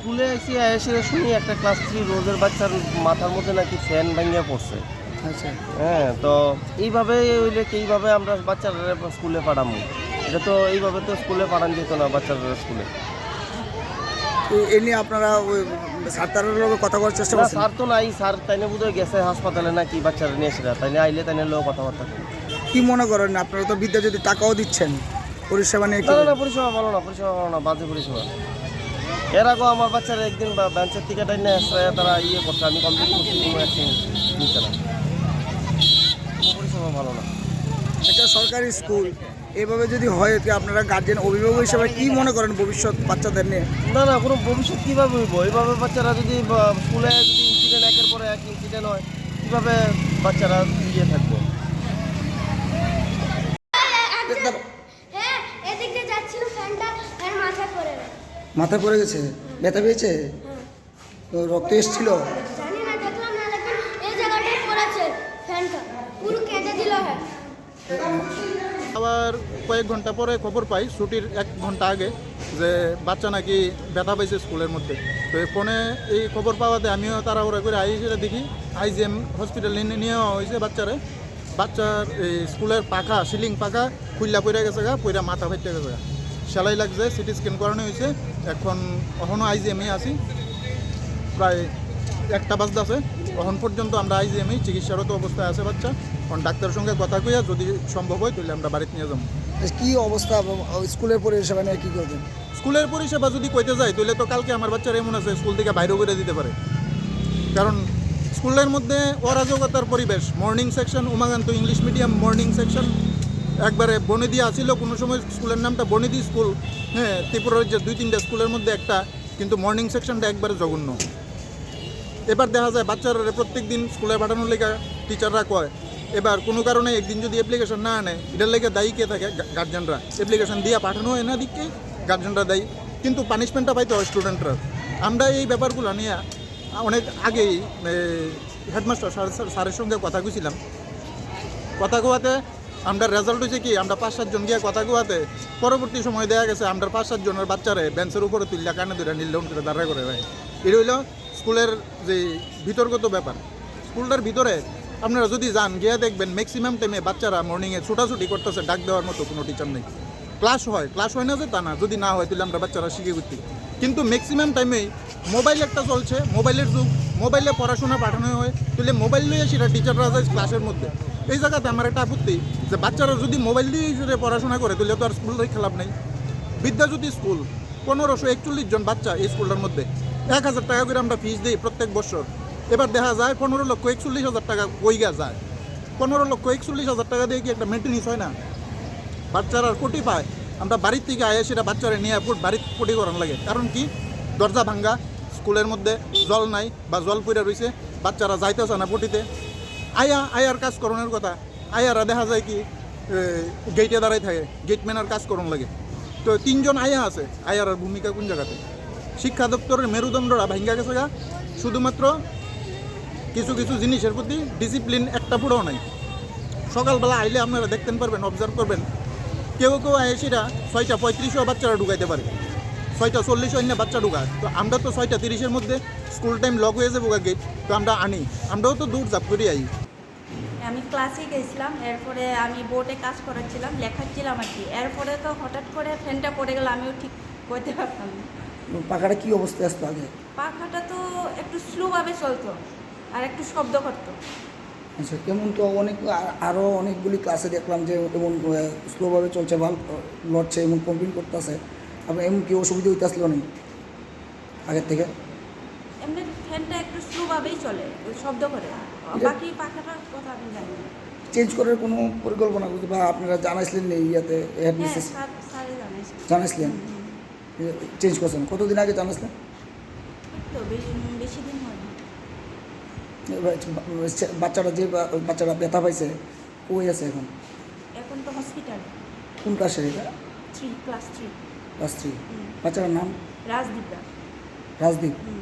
স্কুলে এসে এসে শুনি একটা ক্লাস থ্রি রোজের বাচ্চার মাথার মধ্যে নাকি ফ্যান ভাঙিয়া পড়ছে। আচ্ছা। হ্যাঁ তো এইভাবে হইলে এইভাবে আমরা বাচ্চারা স্কুলে পাঠাবো এটা তো এইভাবে তো স্কুলে পাঠান যেত না বাচ্চারা স্কুলে। এ নিয়ে আপনারা ওই সাঁতারের লোক কথা বলার চেষ্টা করছেন? স্যার তো নাই স্যার তাইনে বোধহয় গেছে হাসপাতালে নাকি বাচ্চারা নিয়ে এসে তাইনে আইলে তাইনে লোক কথাবার্তা। কি মনে করেন আপনারা তো বিদ্যা যদি টাকাও দিচ্ছেন পরিষেবা নিয়ে না পরিষেবা ভালো না পরিষেবা ভালো না বাজে পরিষেবা। এর আগেও আমার বাচ্চারা একদিন বা বেঞ্চের থেকে টাইনে আসছে তারা ইয়ে করছে আমি কমপ্লিট করছি কোনো অ্যাকশন নিচ্ছে না। পরিষেবা ভালো না। একটা সরকারি স্কুল এভাবে যদি হয় তো আপনারা গার্জেন অভিভাবক হিসেবে কি মনে করেন ভবিষ্যৎ বাচ্চাদের নিয়ে? না না কোনো ভবিষ্যৎ কীভাবে হইব? এইভাবে বাচ্চারা যদি স্কুলে যদি ইনসিডেন্ট একের পরে এক ইনসিডেন্ট হয় কীভাবে বাচ্চারা ইয়ে থাকবে হ্যাঁ এদিক দিয়ে যাচ্ছিল ফ্যানটা এর মাথায় পড়ে মাথায় পড়ে গেছে ব্যথা পেয়েছে? তো রক্ত এসেছিল? জানি না দেখলাম না লেকিন এই জায়গাটায় পড়েছে ফ্যানটা। পুরো কেটে দিল হ্যাঁ। আবার কয়েক ঘণ্টা পরে খবর পাই ছুটির এক ঘণ্টা আগে যে বাচ্চা নাকি ব্যথা পাইছে স্কুলের মধ্যে। তো এই ফোনে এই খবর পাওয়াতে আমিও তাড়াহুড়া করে আই সেটা দেখি আইজিএম হসপিটালে নিয়ে যাওয়া হয়েছে বাচ্চারে। বাচ্চার এই স্কুলের পাখা সিলিং পাখা খুললা পড়ে গেছে গা পইরা মাথা ফেটে গেছে গা। সেলাই লাগছে সিটি স্ক্যান করানো হয়েছে। এখন এখনও আইজিএমে আছি। প্রায় একটা বাজতে আছে। এখন পর্যন্ত আমরা আইজিএমই চিকিৎসারত অবস্থায় আছে বাচ্চা। এখন ডাক্তারের সঙ্গে কথা কইয়া যদি সম্ভব হয় তাহলে আমরা বাড়িতে নিয়ে যাব। কি অবস্থা? স্কুলের পরিষেবা নিয়ে কি করবেন? স্কুলের পরিষেবা যদি কইতে যায় তাহলে তো কালকে আমার বাচ্চার এমন আছে স্কুল থেকে বাইরেও করে দিতে পারে। কারণ স্কুলের মধ্যে অরাজকতার পরিবেশ morning section Umakanta English medium morning section একবারে বনেদি আসিল, কোনো সময় স্কুলের নামটা বনেদি স্কুল হ্যাঁ ত্রিপুরা রাজ্যের দুই তিনটা স্কুলের মধ্যে একটা, কিন্তু মর্নিং সেকশনটা একবারে জঘন্য। এবার দেখা যায় বাচ্চারা প্রত্যেক দিন স্কুলে পাঠানোর লেগে টিচাররা কয়, এবার কোনো কারণে একদিন যদি অ্যাপ্লিকেশন না আনে, এটার লেগে দায়ী কে থাকে? গার্জেনরা অ্যাপ্লিকেশন দিয়ে পাঠানো হয় না দিককে গার্জেনরা দায়ী। কিন্তু পানিশমেন্টটা পাইতে হয় স্টুডেন্টরা আমরা এই ব্যাপারগুলো নিয়ে অনেক আগেই হেডমাস্টার স্যারের সঙ্গে কথা কইছিলাম। কথা কোয়াতে আমরা রেজাল্ট হয়েছে কি? আমরা পাঁচ সাতজন গিয়ে কথা কোয়াতে পরবর্তী সময় দেখা গেছে, আমরা পাঁচ সাতজনের বাচ্চারে বেঞ্চের উপরে তুললা কানে ধরে নীল করে দাঁড়া করে ভাই। এটা হইল স্কুলের যে বিতর্কত ব্যাপার। স্কুলটার ভিতরে আপনারা যদি যান, গিয়ে দেখবেন ম্যাক্সিমাম টাইমে বাচ্চারা মর্নিংয়ে ছুটাছুটি করতেছে, ডাক দেওয়ার মতো কোনো টিচার নেই। ক্লাস হয় ক্লাস হয় না যে তা না, যদি না হয় তাহলে আমরা বাচ্চারা শিখে করতে কিন্তু ম্যাক্সিমাম টাইমেই মোবাইল একটা চলছে মোবাইলের যুগ। মোবাইলে পড়াশোনা পাঠানো হয়, তাহলে মোবাইল নিয়ে সেটা টিচাররা যায় ক্লাসের মধ্যে। এই জায়গাতে আমার একটা আপত্তি, যে বাচ্চারা যদি মোবাইল দিয়ে পড়াশোনা করে, তাহলে তো আর স্কুলের খেলাপ নেই। বিদ্যাজ্যোতি স্কুল পনেরোশো একচল্লিশ জন বাচ্চা এই স্কুলটার মধ্যে। এক হাজার টাকা করে আমরা ফিস দিই প্রত্যেক বছর। এবার দেখা যায়, পনেরো লক্ষ একচল্লিশ হাজার টাকা বইগা যায়। পনেরো লক্ষ একচল্লিশ হাজার টাকা দিয়ে কি একটা মেনটেন্স হয় না? বাচ্চারা কোটি পায়। আমরা বাড়ির থেকে আয়ে সেটা বাচ্চারা নিয়ে বাড়ির কোটি করান লাগে। কারণ কি? দরজা ভাঙ্গা স্কুলের মধ্যে জল নাই বা জল পড়ে রয়েছে বাচ্চারা যাইতেছে না পটিতে। আয়া, আয়ার কাজ করণের কথা। আয়ারা দেখা যায় কি গেটে দাঁড়াই থাকে গেটম্যানের কাজ করণ লাগে। তো তিনজন আয়া আছে আয়ার ভূমিকা কোন জায়গাতে? শিক্ষা দপ্তরের মেরুদণ্ডরা ভাঙ্গা গেছে গা। শুধুমাত্র কিছু কিছু জিনিসের প্রতি ডিসিপ্লিন একটা পুরো নাই। সকালবেলা আইলে আপনারা দেখতেন পারবেন অবজার্ভ করবেন। কেউ কেউ এসিরা ছয়টা পঁয়ত্রিশও বাচ্চারা ঢুকাইতে পারে। ছয়টা চল্লিশ অন্য বাচ্চা ঢুকায়। তো আমরা তো ছয়টা তিরিশের মধ্যে স্কুল টাইম লক হয়ে যাব গেট তো আমরা আনি। আমরাও তো দূর জাপ করে আই। আমি ক্লাসে গেছিলাম এরপরে আমি বোর্ডে কাজ করাচ্ছিলাম লেখাচ্ছিলাম আর কি। এরপরে তো হঠাৎ করে ফ্যানটা পড়ে গেল আমিও ঠিক করতে পারতাম পাখাটা কি অবস্থায় আসতো আগে? পাখাটা তো একটু স্লোভাবে চলতো আর একটু শব্দ করতো। আচ্ছা এমন তো অনেক আরও অনেকগুলি ক্লাসে দেখলাম যে এমন স্লোভাবে চলছে ভালো লড়ছে এমন কমপ্লেন করতেছে। আপনার এমন কি অসুবিধা হইতে আসলো নেই আগের থেকে? এমনি ফ্যানটা একটু স্লোভাবেই চলে শব্দ করে। বাকি পাখাটার কথা আমি জানি চেঞ্জ করার কোনো পরিকল্পনা করতে বা আপনারা জানাইছিলেন নেই ইয়াতে হেড হ্যাঁ মিসেস জানাইছিলেন? চেঞ্জ করছেন। কতদিন আগে জানাইছিলেন? তো বেশি দিন হয়নি। এবার বা- বাচ্চারা যে বা- বাচ্চারা ব্যথা পাইছে কই আছে এখন? এখন তো হসপিটাল কোন ক্লাসের এটা? Three class three class three বাচ্চাটার নাম? রাজদীপ। রাজদীপ।